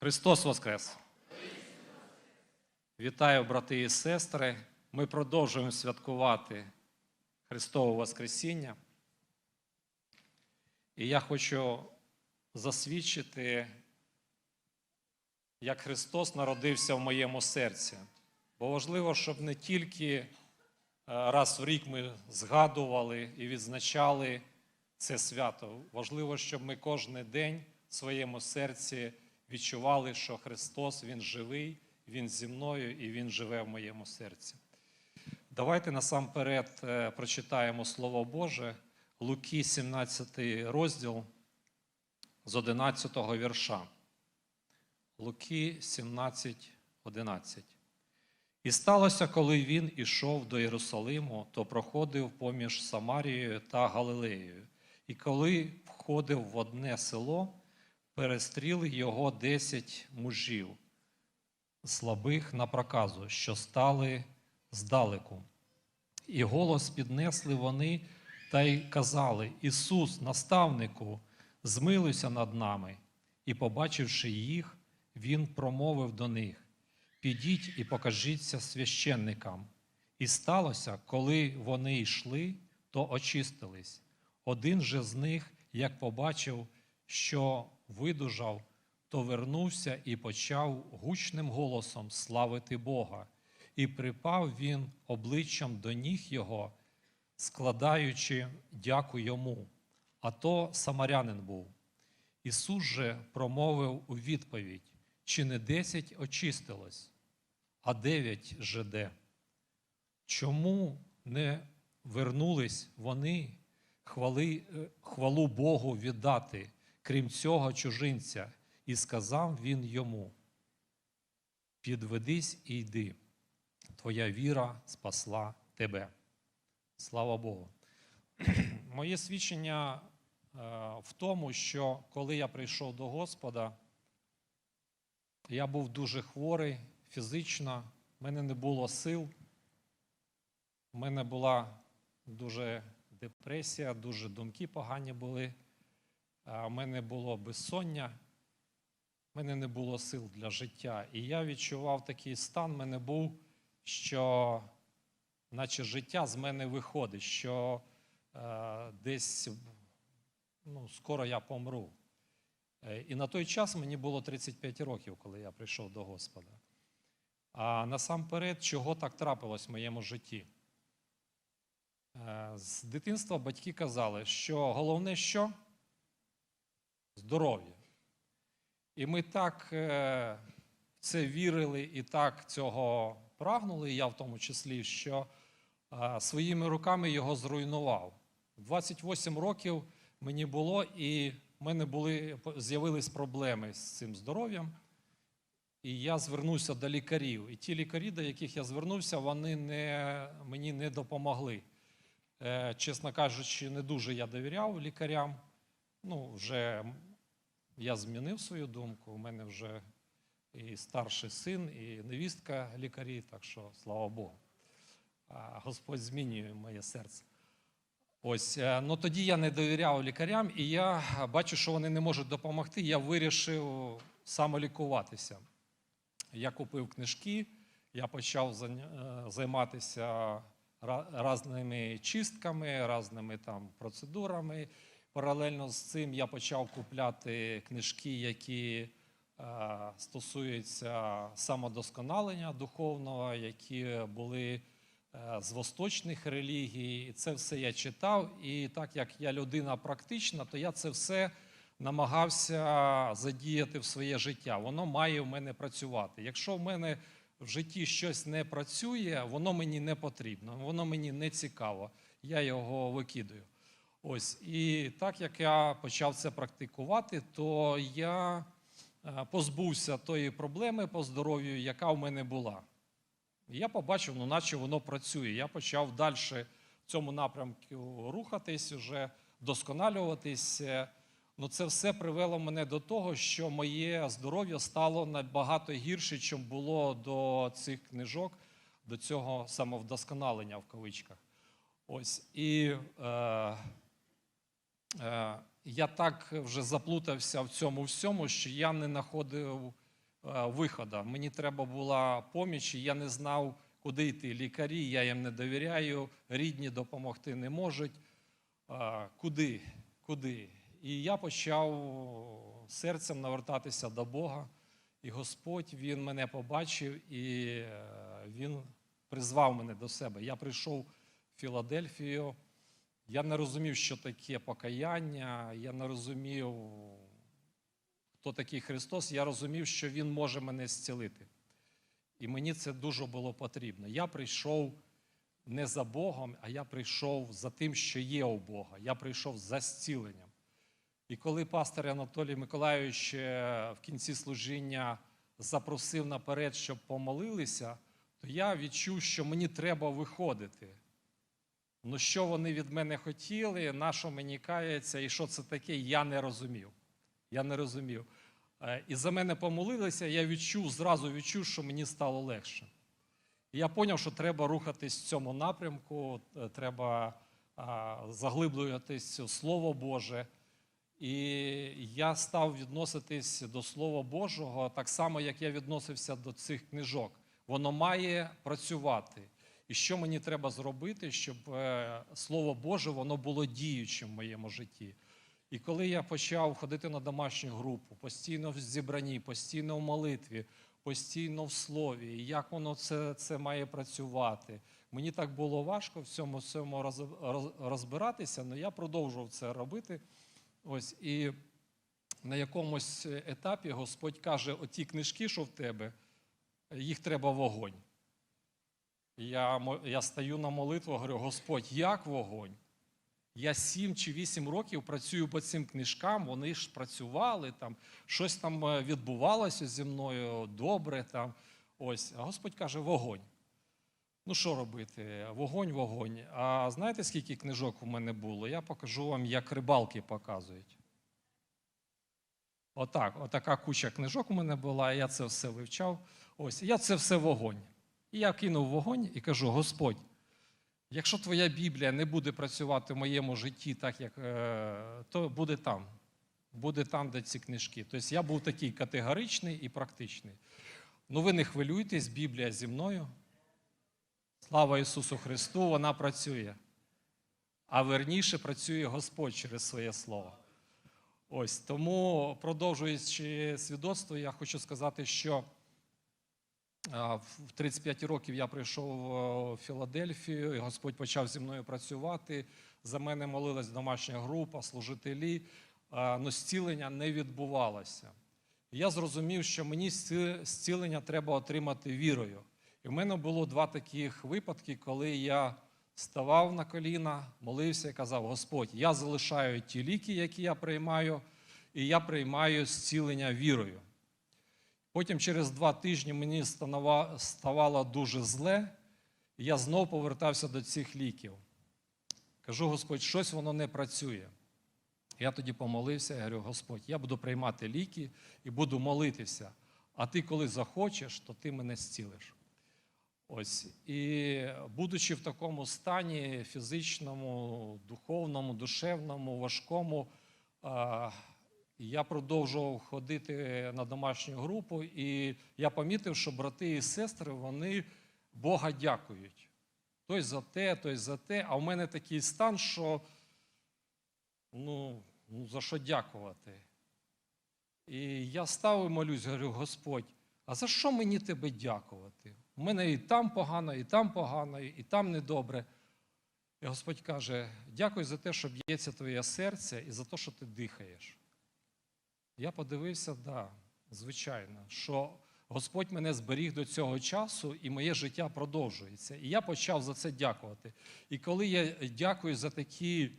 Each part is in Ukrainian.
Христос Воскрес! Вітаю, брати і сестри. Ми продовжуємо святкувати Христове Воскресіння. І я хочу засвідчити, як Христос народився в моєму серці. Бо важливо, щоб не тільки е, раз в рік ми згадували і відзначали це свято. Важливо, щоб ми кожен день в своєму серці відчували, що Христос Він живий, Він зі мною і Він живе в моєму серці. Давайте насамперед е, прочитаємо Слово Боже, Луки, 17 розділ з 11 вірша. Луки 17, 11. І сталося, коли він ішов до Єрусалиму, то проходив поміж Самарією та Галилеєю. І коли входив в одне село, перестріли його десять мужів, слабих на проказу, що стали здалеку. І голос піднесли вони та й казали: Ісус, наставнику, змилуйся над нами. І, побачивши їх, Він промовив до них: Підіть і покажіться священникам. І сталося, коли вони йшли, то очистились. Один же з них, як побачив, що видужав, то вернувся і почав гучним голосом славити Бога. І припав він обличчям до ніг його, складаючи дяку йому. А то самарянин був. Ісус же промовив у відповідь: чи не десять очистилось, а дев'ять же де? Чому не вернулись вони хвали, е, хвалу Богу віддати, крім цього чужинця? І сказав він йому: Підведись і йди, твоя віра спасла тебе. Слава Богу. Моє свідчення е, в тому, що коли я прийшов до Господа, я був дуже хворий фізично, в мене не було сил, в мене була дуже депресія, дуже думки погані були, а в мене було безсоння, в мене не було сил для життя. І я відчував такий стан, в мене був, що наче життя з мене виходить, що е, десь ну, скоро я помру. Е, І на той час мені було 35 років, коли я прийшов до Господа. А насамперед, чого так трапилось в моєму житті? Е, З дитинства батьки казали, що головне що? Здоров'я. І ми так е, в це вірили і так цього прагнули, я в тому числі, що е, своїми руками його зруйнував. 28 років мені було, і в мене були, з'явились проблеми з цим здоров'ям. І я звернувся до лікарів. І ті лікарі, до яких я звернувся, вони не, мені не допомогли. Е, чесно кажучи, не дуже я довіряв лікарям. Ну, вже я змінив свою думку. У мене вже і старший син, і невістка лікарі, так що слава Богу. Господь змінює моє серце. Ось, е, ну тоді я не довіряв лікарям, і я бачу, що вони не можуть допомогти. Я вирішив самолікуватися. Я купив книжки, я почав е, займатися різними чистками, різними там процедурами. Паралельно з цим я почав купляти книжки, які е, стосуються самодосконалення духовного, які були е, з восточних релігій. І це все я читав. І так як я людина практична, то я це все намагався задіяти в своє життя. Воно має в мене працювати. Якщо в мене в житті щось не працює, воно мені не потрібно, воно мені не цікаво. Я його викидаю. Ось і так як я почав це практикувати, то я е, позбувся тої проблеми по здоров'ю, яка в мене була. І я побачив, ну, наче воно працює. Я почав далі в цьому напрямку рухатись, уже досконалюватись. Ну, це все привело мене до того, що моє здоров'я стало набагато гірше, ніж було до цих книжок, до цього самовдосконалення в кавичках. Ось і е, я так вже заплутався в цьому всьому, що я не знаходив виходу. Мені треба була поміч, і я не знав, куди йти. Лікарі, я їм не довіряю, рідні допомогти не можуть. Куди? Куди? І я почав серцем навертатися до Бога. І Господь Він мене побачив і е, Він призвав мене до себе. Я прийшов в Філадельфію. Я не розумів, що таке покаяння, я не розумів, хто такий Христос. Я розумів, що Він може мене зцілити. І мені це дуже було потрібно. Я прийшов не за Богом, а я прийшов за тим, що є у Бога. Я прийшов за зціленням. І коли пастор Анатолій Миколайович е, в кінці служіння запросив наперед, щоб помолилися, то я відчув, що мені треба виходити. Ну, що вони від мене хотіли, на що мені кається, і що це таке, я не розумів. Я не розумів. Е, І за мене помолилися, я відчув, зразу відчув, що мені стало легше. І я зрозумів, що треба рухатись в цьому напрямку, е, треба заглиблюватись у Слово Боже. І я став відноситись до Слова Божого так само, як я відносився до цих книжок. Воно має працювати. І що мені треба зробити, щоб е, Слово Боже воно було діючим в моєму житті. І коли я почав ходити на домашню групу, постійно в зібранні, постійно в молитві, постійно в слові, як воно це, це має працювати. Мені так було важко в цьому всьому роз- роз- розбиратися, але я продовжував це робити. Ось і на якомусь етапі Господь каже: оті книжки, що в тебе, їх треба вогонь. Я, я стаю на молитву, говорю, Господь, як вогонь? Я сім чи вісім років працюю по цим книжкам, вони ж працювали, там, щось там е, відбувалося зі мною добре. Там, ось. А Господь каже, вогонь. Ну, що робити? Вогонь, вогонь. А знаєте, скільки книжок у мене було? Я покажу вам, як рибалки показують. Отак, отака куча книжок у мене була, я це все вивчав. Ось, я це все вогонь. І я кинув вогонь і кажу: Господь, якщо твоя Біблія не буде працювати в моєму житті, так як е, то буде там. Буде там, де ці книжки. Тобто я був такий категоричний і практичний. Ну ви не хвилюйтесь, Біблія зі мною. Слава Ісусу Христу, вона працює. А верніше працює Господь через своє Слово. Ось тому, продовжуючи свідоцтво, я хочу сказати, що в 35 років я прийшов е, в Філадельфію, і Господь почав зі мною працювати. За мене молилась домашня група, служителі, але зцілення не відбувалося. Я зрозумів, що мені зцілення треба отримати вірою. І в мене було два таких випадки, коли я ставав на коліна, молився і казав: Господь, я залишаю ті ліки, які я приймаю, і я приймаю зцілення вірою. Потім через два тижні мені ставало дуже зле, і я знов повертався до цих ліків. Кажу, Господь, щось воно не працює. Я тоді помолився, я говорю, Господь, я буду приймати ліки і буду молитися. А ти, коли захочеш, то ти мене зцілиш. Ось. І будучи в такому стані фізичному, духовному, душевному, важкому, а, я продовжував ходити на домашню групу, і я помітив, що брати і сестри вони Бога дякують. Той за те, той за те. А в мене такий стан, що ну, ну за що дякувати? І я став і молюсь, говорю, Господь, а за що мені тебе дякувати? У мене і там погано, і там погано, і там недобре. І Господь каже: дякую за те, що б'ється твоє серце, і за те, що ти дихаєш. Я подивився, да, звичайно, що Господь мене зберіг до цього часу, і моє життя продовжується. І я почав за це дякувати. І коли я дякую за такі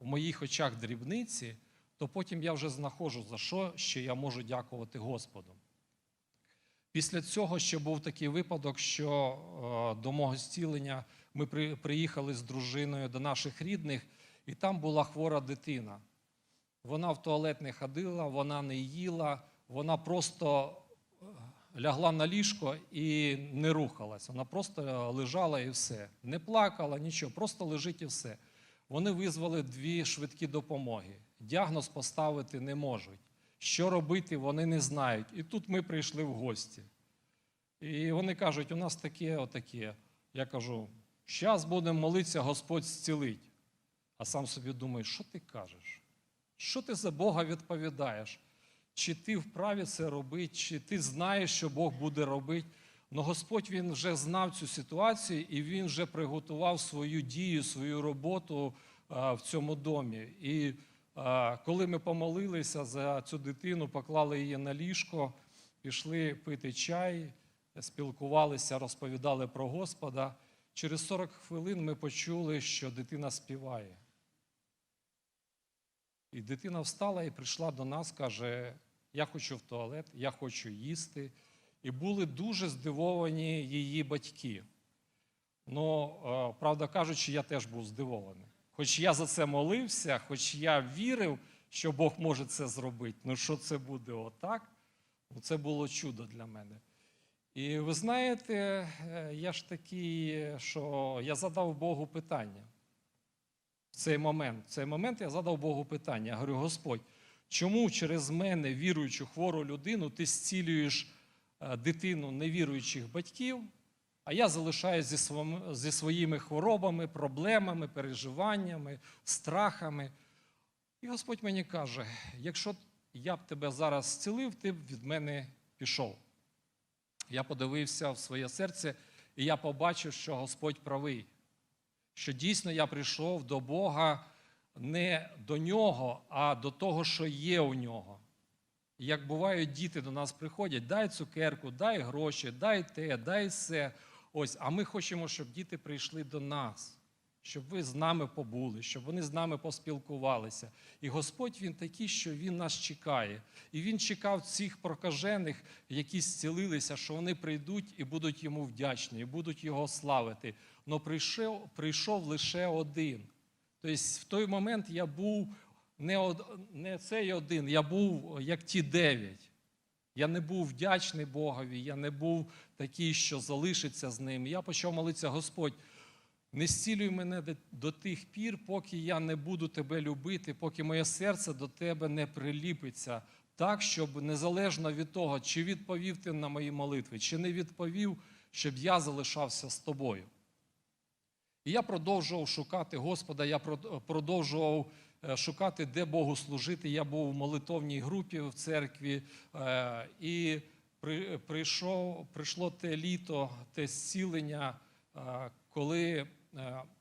в моїх очах дрібниці, то потім я вже знаходжу, за що ще я можу дякувати Господу. Після цього ще був такий випадок, що е, до мого зцілення ми при, приїхали з дружиною до наших рідних, і там була хвора дитина. Вона в туалет не ходила, вона не їла, вона просто е, лягла на ліжко і не рухалась. Вона просто лежала і все. Не плакала, нічого, просто лежить і все. Вони визвали дві швидкі допомоги. Діагноз поставити не можуть. Що робити, вони не знають. І тут ми прийшли в гості. І вони кажуть, у нас таке, отаке. Я кажу, зараз будемо молитися, Господь зцілить. А сам собі думаю, що ти кажеш? Що ти за Бога відповідаєш? Чи ти вправі це робити, чи ти знаєш, що Бог буде робити? Ну Господь він вже знав цю ситуацію і він вже приготував свою дію, свою роботу а, в цьому домі. І а, коли ми помолилися за цю дитину, поклали її на ліжко, пішли пити чай, спілкувалися, розповідали про Господа. Через 40 хвилин ми почули, що дитина співає. І дитина встала і прийшла до нас, каже: Я хочу в туалет, я хочу їсти. І були дуже здивовані її батьки. Ну, е, правда кажучи, я теж був здивований. Хоч я за це молився, хоч я вірив, що Бог може це зробити. Ну, що це буде отак? Ну, це було чудо для мене. І ви знаєте, е, я ж такий, що я задав Богу питання цей момент. В цей момент я задав Богу питання. Я говорю, Господь, чому через мене, віруючу хвору людину, ти зцілюєш е, дитину невіруючих батьків, а я залишаюся зі своїми хворобами, проблемами, переживаннями, страхами. І Господь мені каже: якщо я б тебе зараз зцілив, ти б від мене пішов. Я подивився в своє серце, і я побачив, що Господь правий що дійсно я прийшов до Бога не до нього, а до того, що є у нього. Як бувають, діти до нас приходять, дай цукерку, дай гроші, дай те, дай все. Ось, а ми хочемо, щоб діти прийшли до нас, щоб ви з нами побули, щоб вони з нами поспілкувалися. І Господь Він такий, що Він нас чекає. І Він чекав цих прокажених, які зцілилися, що вони прийдуть і будуть йому вдячні, і будуть його славити. Но прийшов, прийшов лише один. Тобто в той момент я був не, од, не цей один, я був як ті дев'ять. Я не був вдячний Богові, я не був такий, що залишиться з ним. Я почав молитися, Господь, не зцілюй мене до- тих пір, поки я не буду тебе любити, поки моє серце до тебе не приліпиться, так, щоб незалежно від того, чи відповів ти на мої молитви, чи не відповів, щоб я залишався з тобою. І я продовжував шукати Господа, я продовжував е, шукати, де Богу служити. Я був в молитовній групі в церкві, е, і при- прийшов, прийшло те літо, те зцілення, е, коли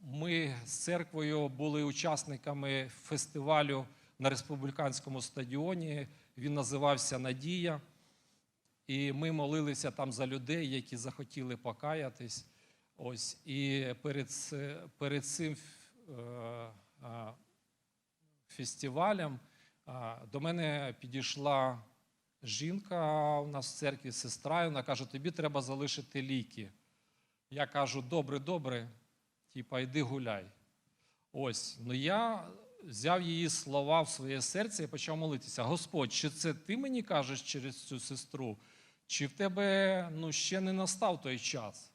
ми з церквою були учасниками фестивалю на республіканському стадіоні. Він називався Надія. І ми молилися там за людей, які захотіли покаятись. Ось і перед, перед цим е, фестивалем до мене підійшла жінка у нас в церкві, сестра, і вона каже: тобі треба залишити ліки. Я кажу, добре, добре, типа, йди гуляй. Ось, ну я взяв її слова в своє серце і почав молитися. Господь, чи це ти мені кажеш через цю сестру, чи в тебе ну, ще не настав той час?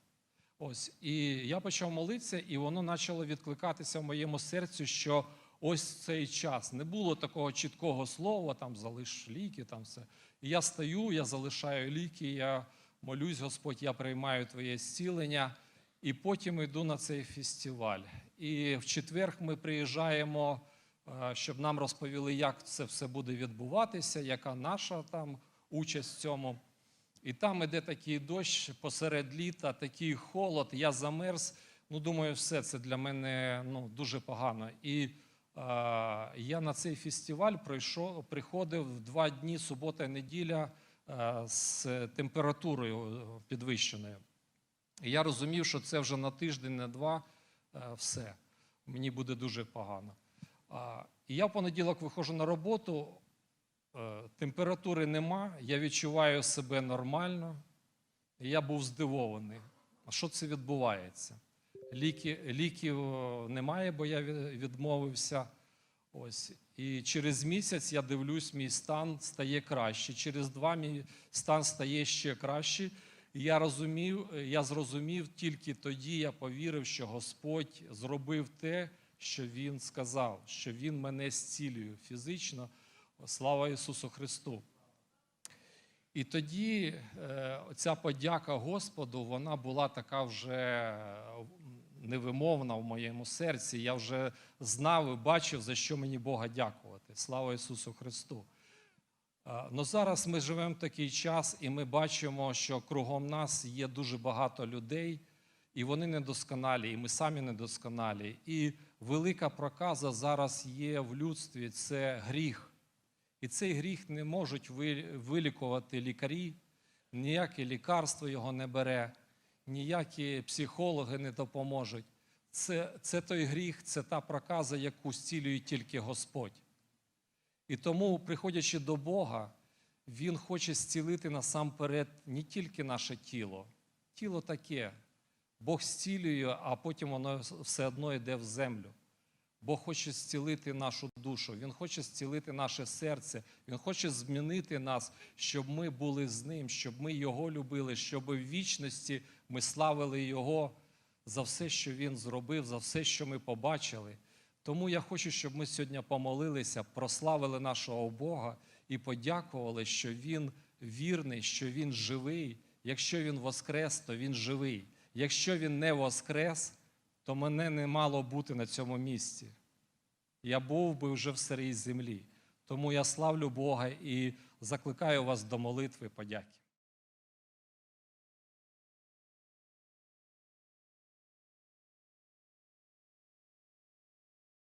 Ось, і я почав молитися, і воно почало відкликатися в моєму серці, що ось цей час. Не було такого чіткого слова, там залиш ліки, там все. І я стою, я залишаю ліки, я молюсь, Господь, я приймаю Твоє зцілення, і потім йду на цей фестиваль. І в четвер ми приїжджаємо, е, щоб нам розповіли, як це все буде відбуватися, яка наша там участь в цьому. І там іде такий дощ посеред літа, такий холод, я замерз. Ну, думаю, все це для мене ну, дуже погано. І е, я на цей фестиваль прийшов, приходив два дні, субота і неділя, е, з температурою підвищеною. І я розумів, що це вже на тиждень, на два, е, все. Мені буде дуже погано. І я в понеділок виходжу на роботу, е, температури нема, я відчуваю себе нормально. І я був здивований. А що це відбувається? Ліки, ліків немає, бо я відмовився. Ось. І через місяць я дивлюсь, мій стан стає краще. Через два мій стан стає ще краще. І я розумів, я зрозумів тільки тоді, я повірив, що Господь зробив те, що Він сказав, що Він мене зцілює фізично. Слава Ісусу Христу! І тоді е, ця подяка Господу, вона була така вже невимовна в моєму серці. Я вже знав і бачив, за що мені Бога дякувати. Слава Ісусу Христу! Ну зараз ми живемо в такий час, і ми бачимо, що кругом нас є дуже багато людей, і вони недосконалі, і ми самі недосконалі. І велика проказа зараз є в людстві це гріх. І цей гріх не можуть вилікувати лікарі, ніяке лікарство його не бере, ніякі психологи не допоможуть. Це, це той гріх, це та проказа, яку зцілює тільки Господь. І тому, приходячи до Бога, Він хоче зцілити насамперед не тільки наше тіло. Тіло таке. Бог зцілює, а потім воно все одно йде в землю. Бог хоче зцілити нашу душу, Він хоче зцілити наше серце, Він хоче змінити нас, щоб ми були з Ним, щоб ми Його любили, щоб в вічності ми славили Його за все, що Він зробив, за все, що ми побачили. Тому я хочу, щоб ми сьогодні помолилися, прославили нашого Бога і подякували, що Він вірний, що Він живий. Якщо Він воскрес, то Він живий. Якщо Він не воскрес, то мене не мало бути на цьому місці. Я був би вже в сирій землі. Тому я славлю Бога і закликаю вас до молитви подяки.